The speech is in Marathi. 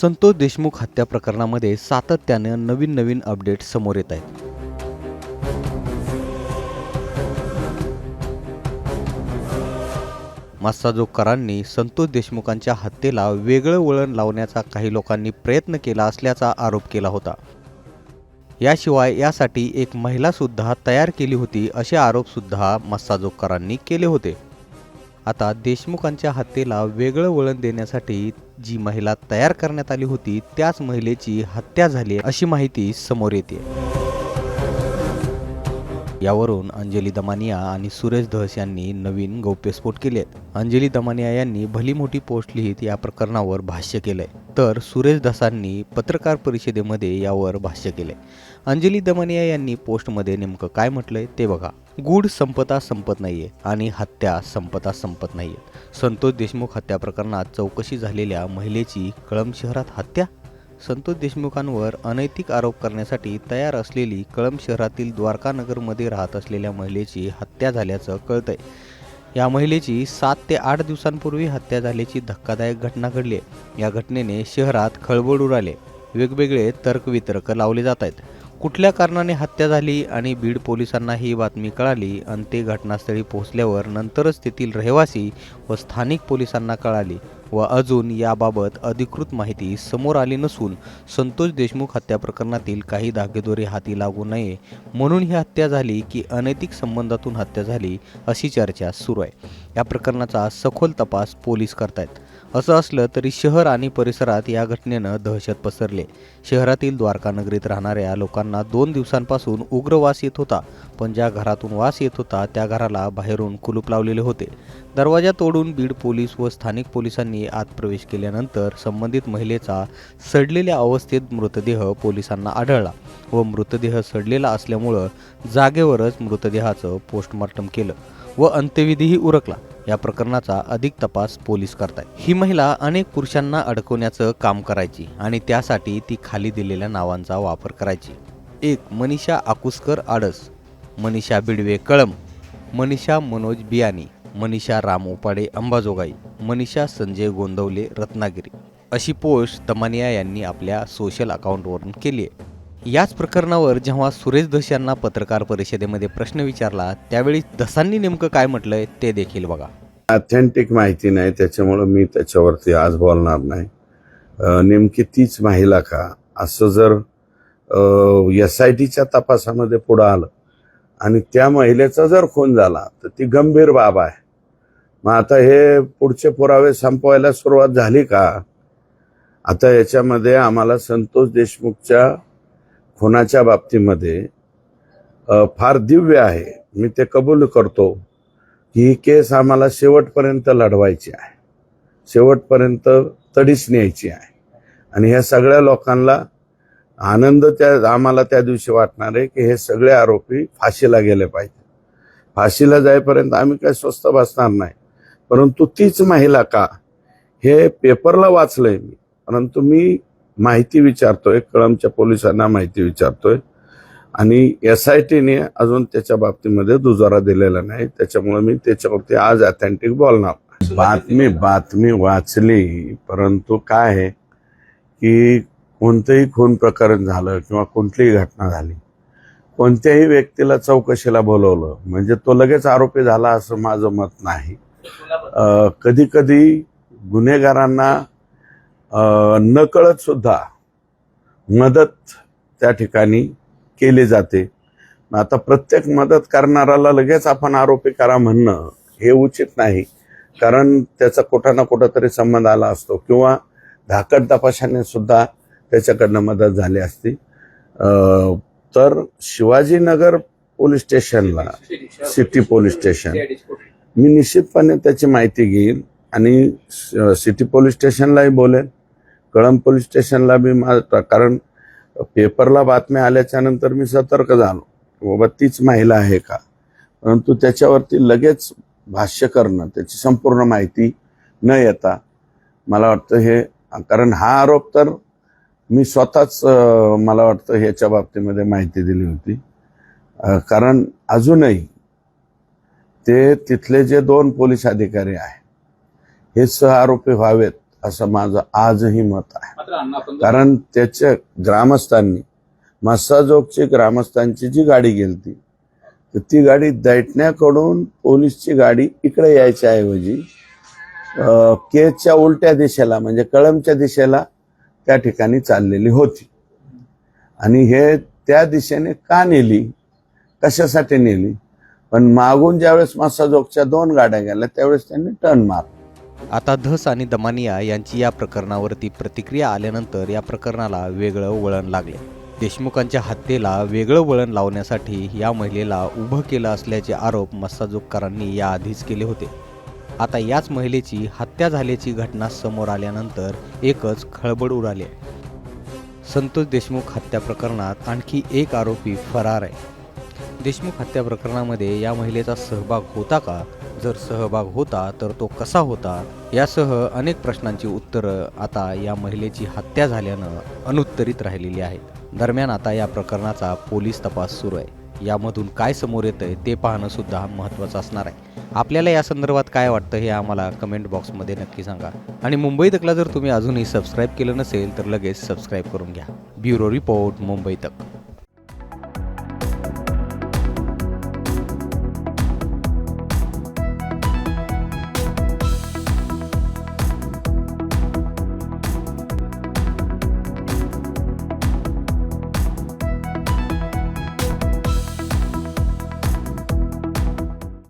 संतोष देशमुख हत्या प्रकरणामध्ये सातत्यानं नवीन नवीन अपडेट समोर येत आहेत. मस्साजोगकरांनी संतोष देशमुखांच्या हत्येला वेगळं वळण लावण्याचा काही लोकांनी प्रयत्न केला असल्याचा आरोप केला होता. याशिवाय यासाठी एक महिलासुद्धा तयार केली होती असे आरोपसुद्धा मस्साजोगकरांनी केले होते. आता देशमुखांच्या हत्येला वेगळं वळण देण्यासाठी जी महिला तयार करण्यात आली होती त्याच महिलेची हत्या झाली अशी माहिती समोर येते. यावरून अंजली दमानिया आणि सुरेश धस यांनी नवीन गौप्यस्फोट केले आहेत. अंजली दमानिया यांनी भली मोठी पोस्ट लिहित या प्रकरणावर भाष्य केलंय. तर सुरेश धसांनी पत्रकार परिषदेमध्ये यावर भाष्य केलंय. अंजली दमानिया यांनी पोस्टमध्ये नेमकं काय म्हटलंय ते बघा. गूढ संपता संपत नाहीये आणि हत्या संपता संपत नाहीये. संतोष देशमुख हत्या प्रकरणात चौकशी झालेल्या महिलेची कळम शहरात हत्या? संतोष देशमुखांवर अनैतिक आरोप करण्यासाठी तयार असलेली कळंब शहरातील द्वारकानगरमध्ये राहत असलेल्या महिलेची हत्या झाल्याचं कळतंय. या महिलेची सात ते आठ दिवसांपूर्वी हत्या झाल्याची धक्कादायक घटना घडली आहे. या घटनेने शहरात खळबळ उडाले वेगवेगळे तर्कवितर्क लावले जात आहेत. कुठल्या कारणाने हत्या झाली आणि बीड पोलिसांना ही बातमी कळाली आणि ते घटनास्थळी पोहोचल्यावर नंतरच तेथील रहिवासी व स्थानिक पोलिसांना कळाली. व अजून याबाबत अधिकृत माहिती समोर आली नसून संतोष देशमुख हत्या प्रकरणातील काही धागेदोरी हाती लागू नये म्हणून ही हत्या झाली की अनैतिक संबंधातून हत्या झाली अशी चर्चा सुरू आहे. या प्रकरणाचा सखोल तपास पोलीस करतायत. असं असलं तरी शहर आणि परिसरात या घटनेनं दहशत पसरले. शहरातील द्वारकानगरीत राहणाऱ्या लोकांना दोन दिवसांपासून उग्र वास येत होता. पण ज्या घरातून वास येत होता त्या घराला बाहेरून कुलूप लावलेले होते. दरवाजा तोडून बीड पोलीस व स्थानिक पोलिसांनी आत प्रवेश केल्यानंतर संबंधित महिलेचा सडलेल्या अवस्थेत मृतदेह पोलिसांना आढळला व मृतदेह सडलेला असल्यामुळं जागेवरच मृतदेहाचं पोस्टमॉर्टम केलं व अंत्यविधीही उरकला. या प्रकरणाचा अधिक तपास पोलीस करतायत. ही महिला अनेक पुरुषांना अडकवण्याचं काम करायची आणि त्यासाठी ती खाली दिलेल्या नावांचा वापर करायची. एक मनीषा आकुसकर आडस मनीषा बिडवे कळम मनीषा मनोज बियानी मनीषा राम उपाडे अंबाजोगाई मनीषा संजय गोंदवले रत्नागिरी अशी पोस्ट तमानिया यांनी आपल्या सोशल अकाउंटवरून केली आहे. याच प्रकरणावर जेव्हा सुरेश धस यांना पत्रकार परिषदेमध्ये प्रश्न विचारला त्यावेळी धसांनी नेमकं काय म्हटलंय ते देखील बघा. ऑथेंटिक माहिती नाही त्याच्यामुळं मी त्याच्यावरती आज बोलणार नाही. नेमकी तीच महिला का? असं जर एस आय टीच्या तपासामध्ये पुढं आलं आणि त्या महिलेचा जर खून झाला तर ती गंभीर बाब आहे. मग आता हे पुढचे पुरावे संपवायला सुरुवात झाली का? आता याच्यामध्ये आम्हाला संतोष देशमुखच्या खुनाच्या बाबतीमध्ये फार दिव्य आहे. मी ते कबूल करतो ही केस आम्हाला शेवटपर्यंत लढवायची आहे. शेवटपर्यंत तडीच न्यायची आहे. आणि ह्या सगळ्या लोकांना आनंद त्या आम्हाला त्या दिवशी वाटणार आहे की हे सगळे आरोपी फाशीला गेले पाहिजे. फाशीला जाईपर्यंत आम्ही काही स्वस्त बसणार नाही. परंतु तीच महिला का? हे पेपरला वाचलंय मी. परंतु मी माहिती विचारतोय कळमच्या पोलिसांना माहिती विचारतोय. आणि एस आय टीने अजून त्याच्या बाबतीमध्ये दुजारा दिलेला नाही. त्याच्यामुळे मी त्याच्यावरती आज अथेंटिक बोलणार. बातमी बातमी वाचली परंतु काय आहे की कोणतंही खून प्रकरण झालं किंवा कोणतीही घटना झाली कोणत्याही व्यक्तीला चौकशीला बोलवलं म्हणजे तो लगेच आरोपी झाला असं माझं मत नाही. कधी कधी गुन्हेगारांना नकळत सुद्धा मदत त्या ठिकाणी केली जाते. आता प्रत्येक मदत करणाराला लगेच आपण आरोपी करा म्हणणं हे उचित नाही. कारण त्याचा कुठं ना कुठं तरी संबंध आला असतो किंवा धाकट तपाशाने सुद्धा त्याच्याकडनं मदत झाली असती. तर शिवाजीनगर पोलीस स्टेशनला सिटी पोलीस स्टेशन मी निश्चितपणे त्याची माहिती घेईन आणि सिटी पोलीस स्टेशनलाही बोलेन. कळंब पोलीस स्टेशनला मी माझा कारण पेपरला बातम्या आल्याच्यानंतर मी सतर्क झालो. बाबा तीच महिला आहे का? परंतु त्याच्यावरती लगेच भाष्य करणं त्याची संपूर्ण माहिती न येता मला वाटतं हे कारण हा आरोप तर मी स्वतःच मला वाटतं ह्याच्या बाबतीमध्ये माहिती दिली होती. कारण अजूनही ते तिथले जे दोन पोलीस अधिकारी आहे हे सह आरोपी व्हावेत. असं माझं आजही मत आहे. कारण त्याच्या ग्रामस्थांनी मस्साजोगची ग्रामस्थांची जी गाडी गेलती तर ती गाडी दैटण्याकडून पोलीसची गाडी इकडे यायच्या ऐवजी अं, केजच्या उलट्या दिशेला म्हणजे कळमच्या दिशेला त्या ठिकाणी चाललेली होती. आणि हे त्या दिशेने का नेली? कशासाठी नेली? पण मागून ज्यावेळेस मस्साजोगच्या दोन गाड्या गेल्या त्यावेळेस त्यांनी टर्न मार आता धस आणि दमानिया यांची या प्रकरणावरती प्रतिक्रिया आल्यानंतर या प्रकरणाला वेगळं वळण लागले. देशमुखांच्या हत्येला वेगळं वळण लावण्यासाठी या महिलेला उभं केलं असल्याचे आरोप मस्साजोगकरांनी याआधीच केले होते. आता याच महिलेची हत्या झाल्याची घटना समोर आल्यानंतर एकच खळबळ उडाली. संतोष देशमुख हत्या प्रकरणात आणखी एक आरोपी फरार आहे. देशमुख हत्या प्रकरणामध्ये या महिलेचा सहभाग होता का? जर सहभाग होता तर तो कसा होता? यासह अनेक प्रश्नांची उत्तरं आता या महिलेची हत्या झाल्यानं अनुत्तरित राहिलेली आहेत. दरम्यान आता या प्रकरणाचा पोलीस तपास सुरू आहे. यामधून काय समोर येतंय ते पाहणं सुद्धा महत्त्वाचं असणार आहे. आपल्याला या संदर्भात काय वाटतं हे आम्हाला कमेंट बॉक्समध्ये नक्की सांगा. आणि मुंबई तकला जर तुम्ही अजूनही सबस्क्राईब केलं नसेल तर लगेच सबस्क्राईब करून घ्या. ब्युरो रिपोर्ट मुंबई तक.